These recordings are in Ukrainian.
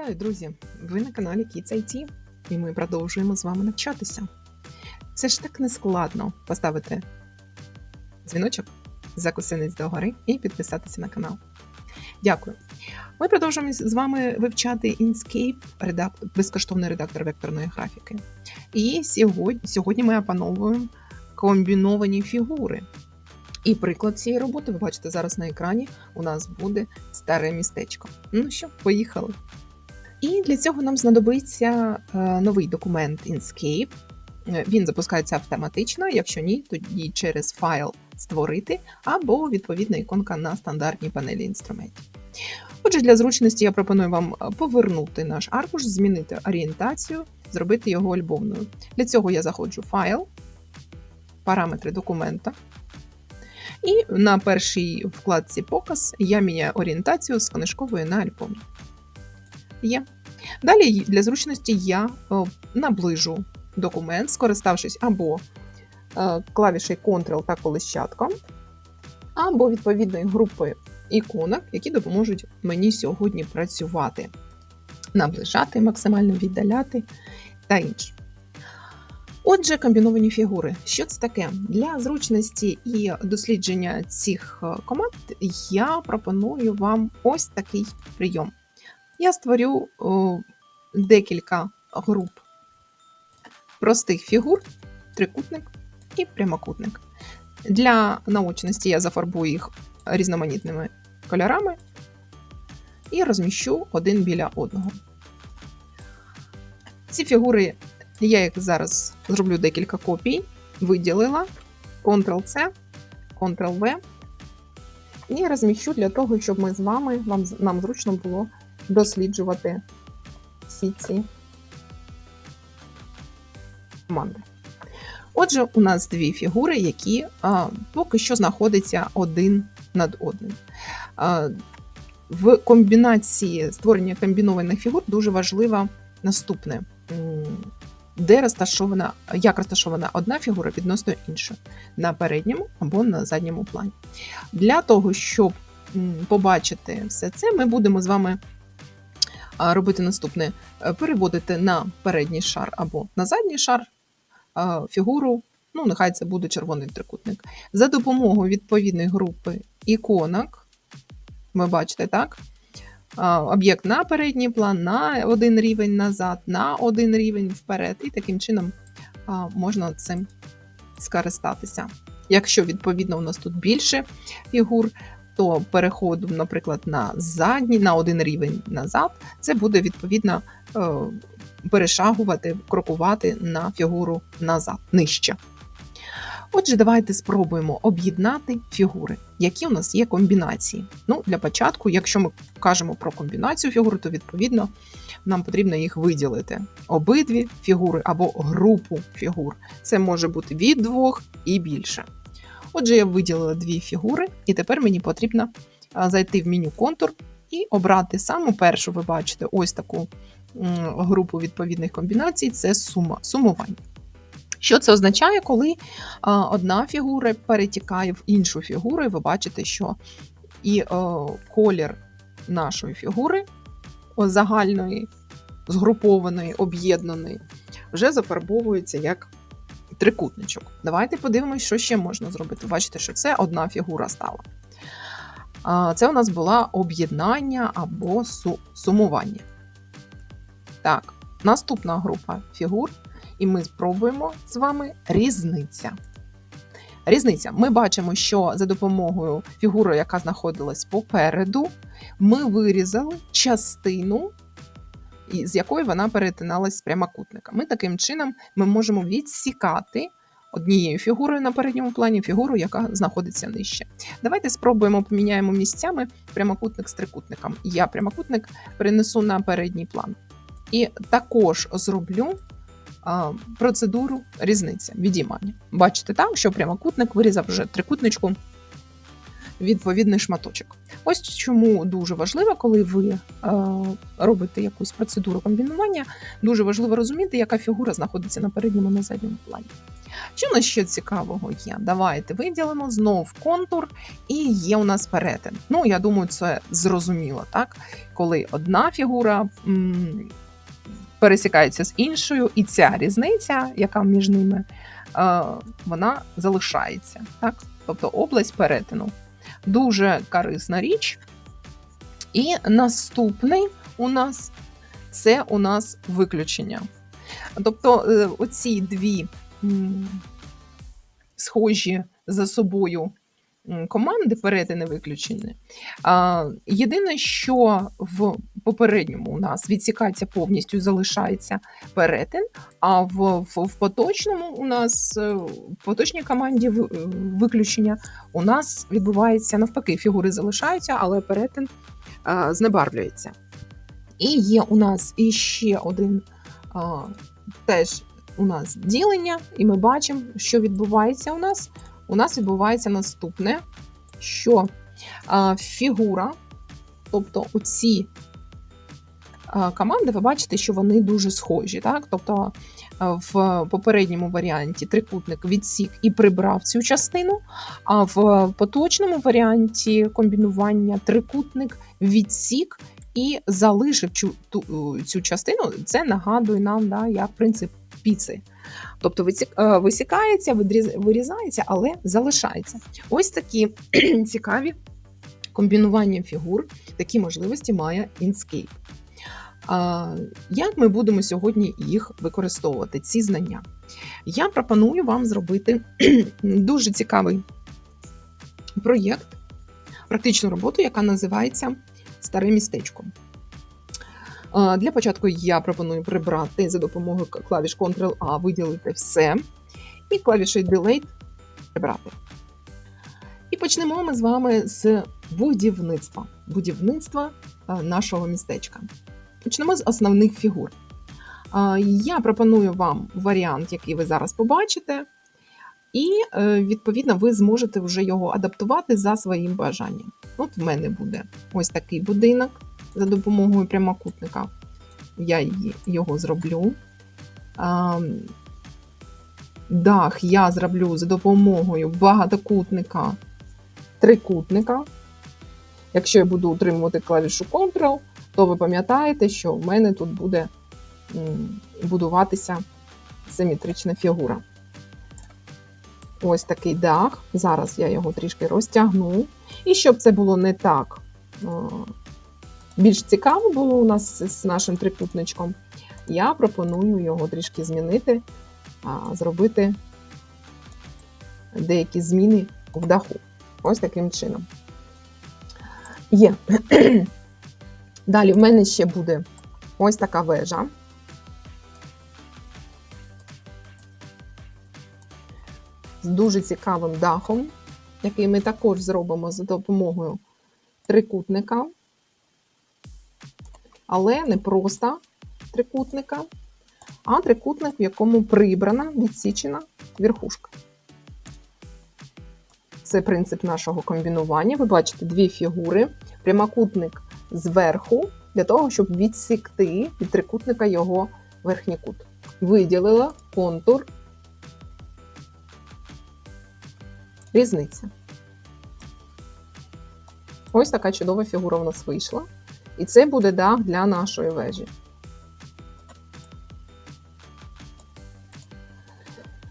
Вітаю, друзі! Ви на каналі Kids IT, і ми продовжуємо з вами навчатися. Це ж так нескладно поставити дзвіночок, закусинець догори і підписатися на канал. Дякую. Ми продовжуємо з вами вивчати Inkscape, редактор, безкоштовний редактор векторної графіки. І сьогодні, сьогодні ми опановуємо комбіновані фігури. І приклад цієї роботи ви бачите зараз на екрані. У нас буде старе містечко. Ну що, поїхали. І для цього нам знадобиться е, новий документ Inkscape. Е, Він запускається автоматично, якщо ні, тоді через файл створити або відповідна іконка на стандартній панелі інструментів. Отже, для зручності я пропоную вам е, повернути наш аркуш, змінити орієнтацію, зробити його альбомною. Для цього я заходжу в файл, параметри документа. І на першій вкладці показ я міняю орієнтацію з книжкової на альбомну. Є. Далі для зручності я наближу документ, скориставшись або е, клавішею Ctrl та колищатком, або відповідною групою іконок, які допоможуть мені сьогодні працювати, наближати, максимально віддаляти та інше. Отже, комбіновані фігури. Що це таке? Для зручності і дослідження цих е, команд я пропоную вам ось такий прийом. Я створю декілька груп простих фігур, трикутник і прямокутник. Для наочності я зафарбую їх різноманітними кольорами і розміщу один біля одного. Ці фігури я їх зараз зроблю декілька копій, виділила Ctrl-C, Ctrl-V і розміщу для того, щоб ми з вами вам, нам зручно було досліджувати всі ці команди. Отже, у нас дві фігури, які а, поки що знаходяться один над одним. А, в комбінації створення комбінованих фігур дуже важливо наступне. Де розташована, як розташована одна фігура відносно іншої на передньому або на задньому плані. Для того, щоб побачити все це, ми будемо з вами робити наступне: переводити на передній шар або на задній шар фігуру, ну, нехай це буде червоний трикутник. За допомогою відповідної групи іконок, ви бачите, так? Об'єкт на передній план, на один рівень назад, на один рівень вперед, і таким чином можна цим скористатися. Якщо, відповідно, у нас тут більше фігур, то переходом, наприклад, на задній, на один рівень назад, це буде відповідно е, перешагувати, крокувати на фігуру назад, нижче. Отже, давайте спробуємо об'єднати фігури, які у нас є комбінації. Ну, Для початку, якщо ми кажемо про комбінацію фігур, то відповідно нам потрібно їх виділити. Обидві фігури або групу фігур. Це може бути від двох і більше. Отже, я виділила дві фігури, і тепер мені потрібно зайти в меню контур і обрати саму першу, ви бачите, ось таку групу відповідних комбінацій це сума, сумування. Що це означає, коли одна фігура перетікає в іншу фігуру, і ви бачите, що і колір нашої фігури загальної, згрупованої, об'єднаної, вже зафарбовується як трикутничок. Давайте подивимось, що ще можна зробити. Бачите, що це одна фігура стала. Це у нас була об'єднання або сумування. Так, наступна група фігур, і ми спробуємо з вами різниця. Різниця. Ми бачимо, що за допомогою фігури, яка знаходилась попереду, ми вирізали частину з якою вона перетиналась з прямокутника. Ми таким чином ми можемо відсікати однією фігурою на передньому плані фігуру, яка знаходиться нижче. Давайте спробуємо поміняємо місцями прямокутник з трикутником. Я прямокутник перенесу на передній план. І також зроблю а, процедуру різниця, відіймання. Бачите, так, що прямокутник вирізав вже трикутничку відповідний шматочок. Ось чому дуже важливо, коли ви е, робите якусь процедуру комбінування, дуже важливо розуміти, яка фігура знаходиться на передньому на задньому плані. Що у нас ще цікавого є? Давайте виділимо знов контур, і є у нас перетин. Ну, я думаю, це зрозуміло, так? Коли одна фігура пересікається з іншою, і ця різниця, яка між ними, е, вона залишається. Так? Тобто область перетину. Дуже корисна річ. І наступний у нас це у нас виключення. Тобто, е, оці дві схожі за собою команди перетини виключені. Єдине, що в попередньому у нас відсікається повністю залишається перетин, а в, в, в поточному у нас е, в поточній команді е, виключення у нас відбувається навпаки, фігури залишаються, але перетин а, знебарвлюється. І є у нас іще один а, теж у нас ділення, і ми бачимо, що відбувається у нас. У нас відбувається наступне, що фігура, тобто оці команди, ви бачите, що вони дуже схожі. Так? Тобто в попередньому варіанті трикутник відсік і прибрав цю частину, а в поточному варіанті комбінування трикутник відсік і залишив цю, ту, цю частину. Це нагадує нам да, як принцип піци. Тобто е, висікається, вирізається, але залишається. Ось такі цікаві комбінування фігур, такі можливості має Inkscape. Як ми будемо сьогодні їх використовувати, ці знання? Я пропоную вам зробити дуже цікавий проєкт, практичну роботу, яка називається Старе містечко. Для початку я пропоную прибрати за допомогою клавіш Ctrl-A, виділити все, і клавішею Delete прибрати. І почнемо ми з вами з будівництва. Будівництва нашого містечка. Почнемо з основних фігур. Я пропоную вам варіант, який ви зараз побачите, і е, відповідно ви зможете вже його адаптувати за своїм бажанням. От в мене буде ось такий будинок за допомогою прямокутника. Я його зроблю. Дах я зроблю за допомогою багатокутника, трикутника. Якщо я буду утримувати клавішу Ctrl, то ви пам'ятаєте, що в мене тут буде будуватися симетрична фігура. Ось такий дах. Зараз я його трішки розтягну. І щоб це було не так е, більш цікаво було у нас з нашим трикутничком, я пропоную його трішки змінити, зробити деякі зміни в даху. Ось таким чином. Є. Далі в мене ще буде ось така вежа. З дуже цікавим дахом, який ми також зробимо за допомогою трикутника. Але не просто трикутника, а трикутник, в якому прибрана, відсічена верхушка. Це принцип нашого комбінування. Ви бачите дві фігури, прямокутник зверху, для того, щоб відсікти від трикутника його верхній кут. Виділила контур. Різниця. Ось така чудова фігура в нас вийшла. І це буде дах для нашої вежі.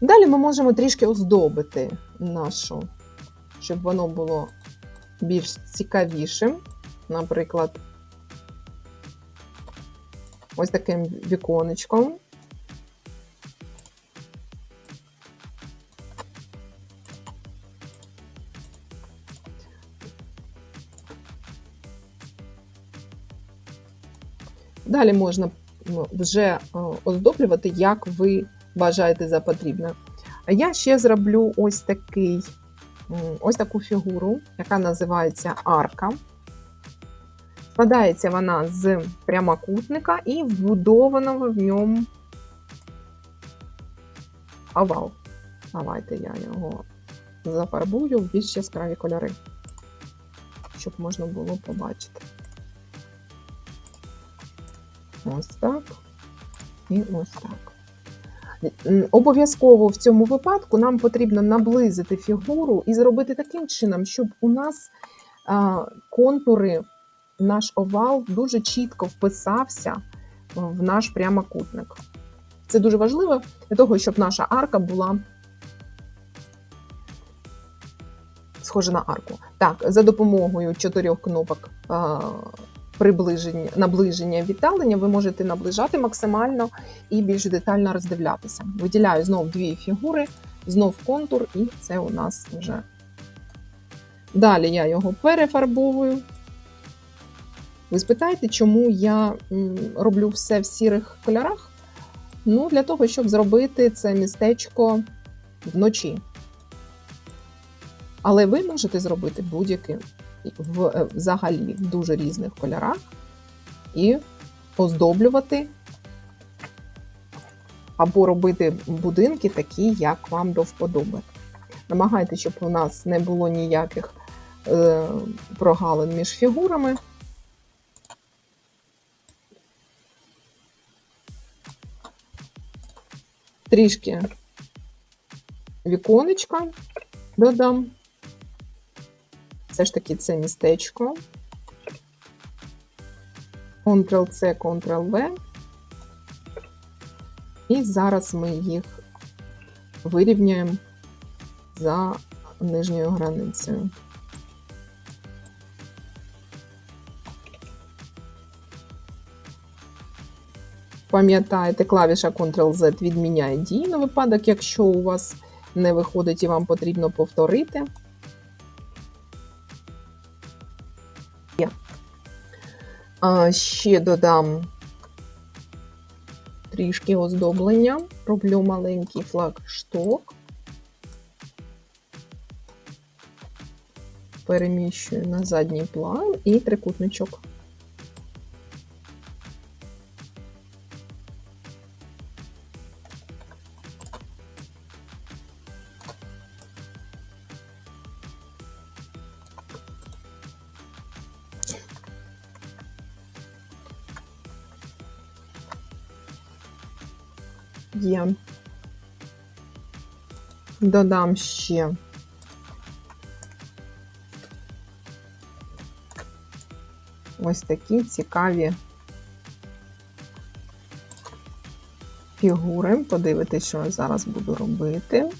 Далі ми можемо трішки оздобити нашу, щоб воно було більш цікавішим. Наприклад, ось таким віконечком. Далі можна ну, вже е, оздоблювати, як ви бажаєте за потрібне. Я ще зроблю ось такий, ось таку фігуру, яка називається арка. Складається вона з прямокутника і вбудованого в ньому овал. Давайте я його зафарбую в більш яскраві кольори, щоб можна було побачити. Ось так. І ось так. Обов'язково в цьому випадку нам потрібно наблизити фігуру і зробити таким чином, щоб у нас контури, наш овал дуже чітко вписався в наш прямокутник. Це дуже важливо для того, щоб наша арка була схожа на арку. Так, за допомогою чотирьох кнопок приближення, наближення віддалення ви можете наближати максимально і більш детально роздивлятися. Виділяю знов дві фігури, знов контур, і це у нас вже. Далі я його перефарбовую. Ви спитаєте, чому я роблю все в сірих кольорах? Ну, для того, щоб зробити це містечко вночі. Але ви можете зробити будь-який в е, взагалі в дуже різних кольорах і оздоблювати або робити будинки такі, як вам до вподоби. Намагайтеся, щоб у нас не було ніяких е, прогалин між фігурами. Трішки віконечка додам. Все ж таки це містечко. Ctrl-C, Ctrl-V. І зараз ми їх вирівняємо за нижньою границею. Пам'ятаєте, клавіша Ctrl-Z відміняє дії на випадок, якщо у вас не виходить і вам потрібно повторити. А, ще додам трішки оздоблення. Роблю маленький флагшток. Переміщую на задній план і трикутничок. Є. Додам ще ось такі цікаві фігури. Подивитись, що я зараз буду робити.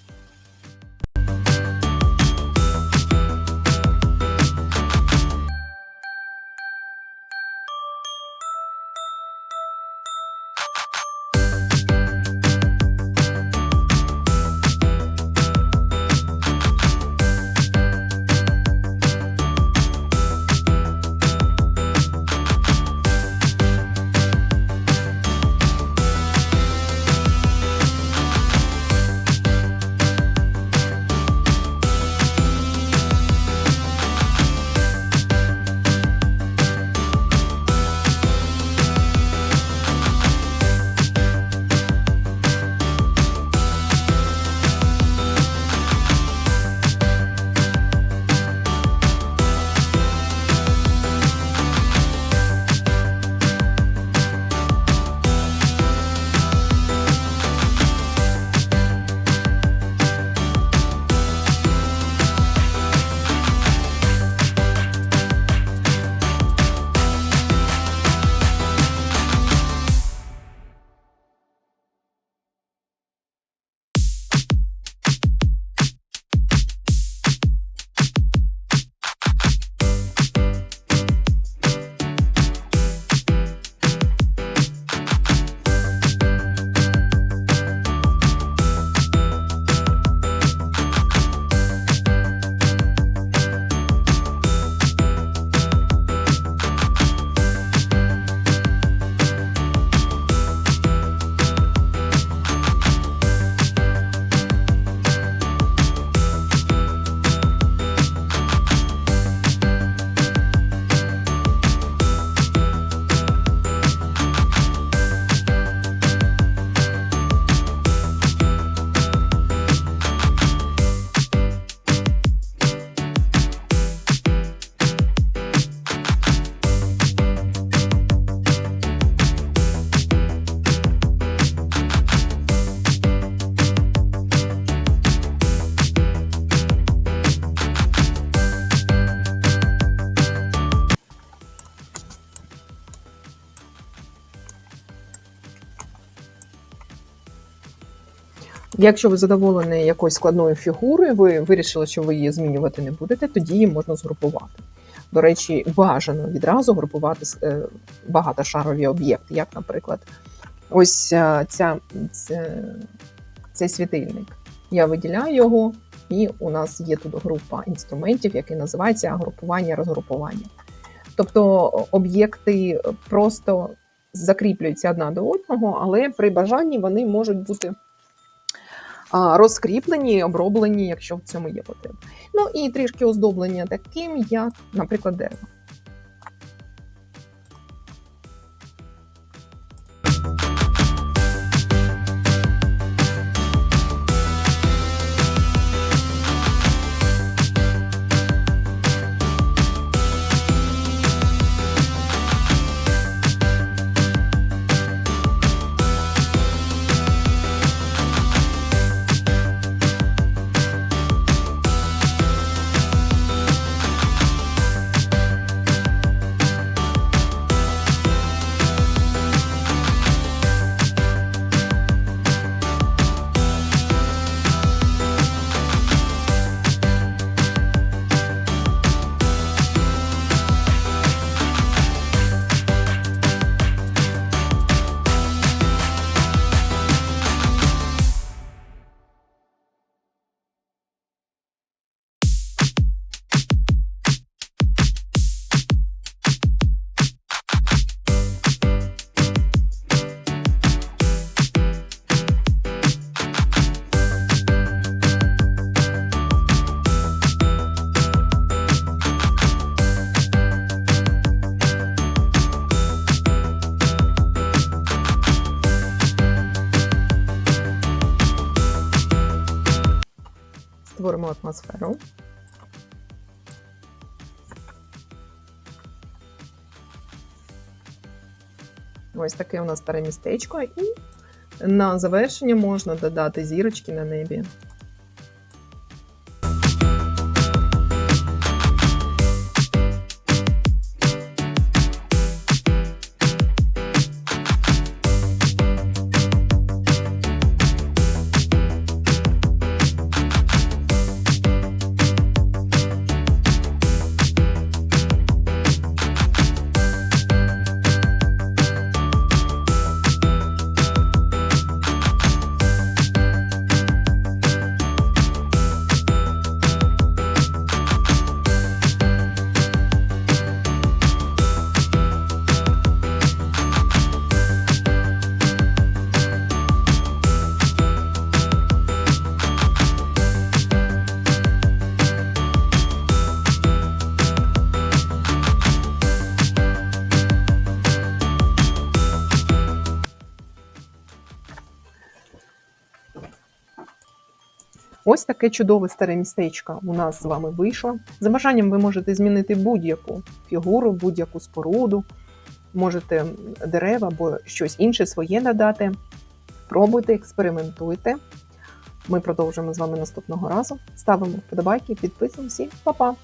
Якщо ви задоволені якоюсь складною фігурою, ви вирішили, що ви її змінювати не будете, тоді її можна згрупувати. До речі, бажано відразу групувати е, багатошарові об'єкти, як, наприклад, ось е, ця, ця, цей світильник. Я виділяю його, і у нас є тут група інструментів, який називається групування розгрупування. Тобто об'єкти просто закріплюються одна до одного, але при бажанні вони можуть бути розкріплені, оброблені, якщо в цьому є потреба. Ну і трішки оздоблення таким, як, наприклад, дерево. Створимо атмосферу. Ось таке у нас старе містечко, і на завершення можна додати зірочки на небі. Ось таке чудове старе містечко у нас з вами вийшло. За бажанням ви можете змінити будь-яку фігуру, будь-яку споруду, можете дерева або щось інше своє надати. Пробуйте, експериментуйте. Ми продовжимо з вами наступного разу. Ставимо вподобайки, підписуємося. Па-па!